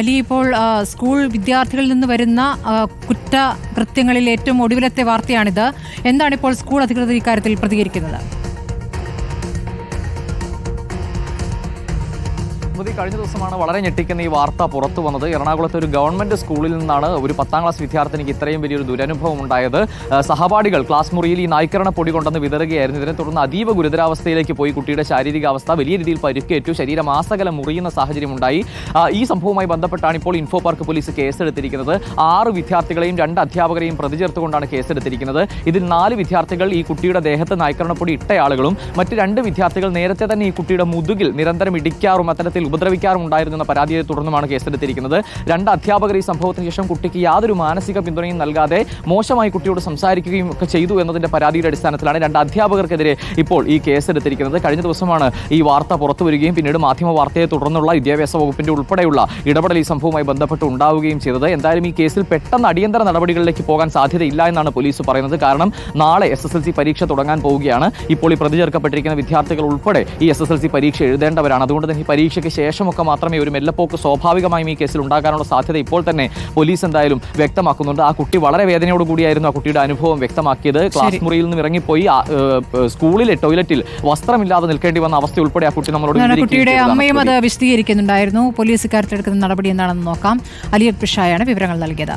അലി ഇപ്പോൾ സ്കൂൾ വിദ്യാർത്ഥികളിൽ നിന്ന് വരുന്ന കുറ്റകൃത്യങ്ങളിൽ ഏറ്റവും ഒടുവിലത്തെ വാർത്തയാണിത്. എന്താണ് ഇപ്പോൾ സ്കൂൾ അധികൃതർ ഇക്കാര്യത്തിൽ പ്രതികരിക്കുന്നത്? സ്മൃതി കഴിഞ്ഞ ദിവസമാണ് വളരെ ഞെട്ടിക്കുന്ന ഈ വാർത്ത പുറത്തു വന്നത്. എറണാകുളത്തെ ഒരു ഗവൺമെന്റ് സ്കൂളിൽ നിന്നാണ് ഒരു പത്താം ക്ലാസ് വിദ്യാർത്ഥിനിക്ക് ഇത്രയും വലിയൊരു ദുരനുഭവം ഉണ്ടായത്. സഹപാഠികൾ ക്ലാസ് മുറിയിൽ ഈ നായ്ക്കരണ പൊടി കൊണ്ടുവന്ന് വിതറുകയായിരുന്നു. ഇതിനെ തുടർന്ന് അതീവ ഗുരുതരാവസ്ഥയിലേക്ക് പോയി. കുട്ടിയുടെ ശാരീരികാവസ്ഥ വലിയ രീതിയിൽ പരിക്കേറ്റു. ശരീരം ആസകലം മുറിയുന്ന സാഹചര്യം ഉണ്ടായി ഈ സംഭവവുമായി ബന്ധപ്പെട്ടാണ് ഇപ്പോൾ ഇൻഫോ പാർക്ക് പോലീസ് കേസെടുത്തിരിക്കുന്നത്. ആറ് വിദ്യാർത്ഥികളെയും രണ്ട് അധ്യാപകരെയും പ്രതി ചേർത്തുകൊണ്ടാണ് കേസെടുത്തിരിക്കുന്നത്. ഇതിൽ നാല് വിദ്യാർത്ഥികൾ ഈ കുട്ടിയുടെ ദേഹത്ത് നായ്ക്കരണ പൊടി ഇട്ടയാളുകളും മറ്റ് രണ്ട് വിദ്യാർത്ഥികൾ നേരത്തെ തന്നെ ഈ കുട്ടിയുടെ മുതുകിൽ നിരന്തരം ഇടിക്കാറും അത്തരത്തിൽ ഉപദ്രവിക്കാറും ഉണ്ടായിരുന്നു എന്ന പരാതിയെ തുടർന്നുമാണ് കേസെടുത്തിരിക്കുന്നത്. രണ്ട് അധ്യാപകർ ഈ സംഭവത്തിന് ശേഷം കുട്ടിക്ക് യാതൊരു മാനസിക പിന്തുണയും നൽകാതെ മോശമായി കുട്ടിയോട് സംസാരിക്കുകയും ഒക്കെ ചെയ്തു എന്നതിന്റെ പരാതിയുടെ അടിസ്ഥാനത്തിലാണ് രണ്ട് അധ്യാപകർക്കെതിരെ ഇപ്പോൾ ഈ കേസെടുത്തിരിക്കുന്നത്. കഴിഞ്ഞ ദിവസമാണ് ഈ വാർത്ത പുറത്തു വരികയും പിന്നീട് മാധ്യമ വാർത്തയെ തുടർന്നുള്ള വിദ്യാഭ്യാസ വകുപ്പിന്റെ ഉൾപ്പെടെയുള്ള ഇടപെടൽ ഈ സംഭവവുമായി ബന്ധപ്പെട്ട് ഉണ്ടാവുകയും ചെയ്തത്. എന്തായാലും ഈ കേസിൽ പെട്ടെന്ന് അടിയന്തര നടപടികളിലേക്ക് പോകാൻ സാധ്യതയില്ല എന്നാണ് പോലീസ് പറയുന്നത്. കാരണം നാളെ എസ് എസ് എൽ സി പരീക്ഷ തുടങ്ങാൻ പോവുകയാണ്. ഇപ്പോൾ ഈ പ്രതി ചേർക്കപ്പെട്ടിരിക്കുന്ന വിദ്യാർത്ഥികൾ ഉൾപ്പെടെ ഈ എസ് എസ് എൽ സി പരീക്ഷ എഴുതേണ്ടവരാണ്. അതുകൊണ്ട് തന്നെ ഈ പരീക്ഷയ്ക്ക് ശേഷമൊക്കെ മാത്രമേ ഒരു മെല്ലപ്പോക്ക് സ്വാഭാവികമായും ഈ കേസിൽ ഉണ്ടാകാനുള്ള സാധ്യത ഇപ്പോൾ തന്നെ പോലീസ് എന്തായാലും വ്യക്തമാക്കുന്നുണ്ട്. ആ കുട്ടി വളരെ വേദനയോടുകൂടിയായിരുന്നു ആ കുട്ടിയുടെ അനുഭവം വ്യക്തമാക്കിയത്. ക്ലാസ് മുറിയിൽ നിന്ന് ഇറങ്ങിപ്പോയി സ്കൂളിലെ ടോയ്ലറ്റിൽ വസ്ത്രമില്ലാതെ നിൽക്കേണ്ടി വന്ന അവസ്ഥ ഉൾപ്പെടെ ആ കുട്ടി നമ്മളോട് കുട്ടിയുടെ അമ്മയും അത് വിശദീകരിക്കുന്നുണ്ടായിരുന്നു. പോലീസ് ഇക്കാര്യത്തിലെടുക്കുന്ന നടപടി എന്താണെന്ന് നോക്കാം. അലിയർ പിഷായാണ് വിവരങ്ങൾ നൽകിയത്.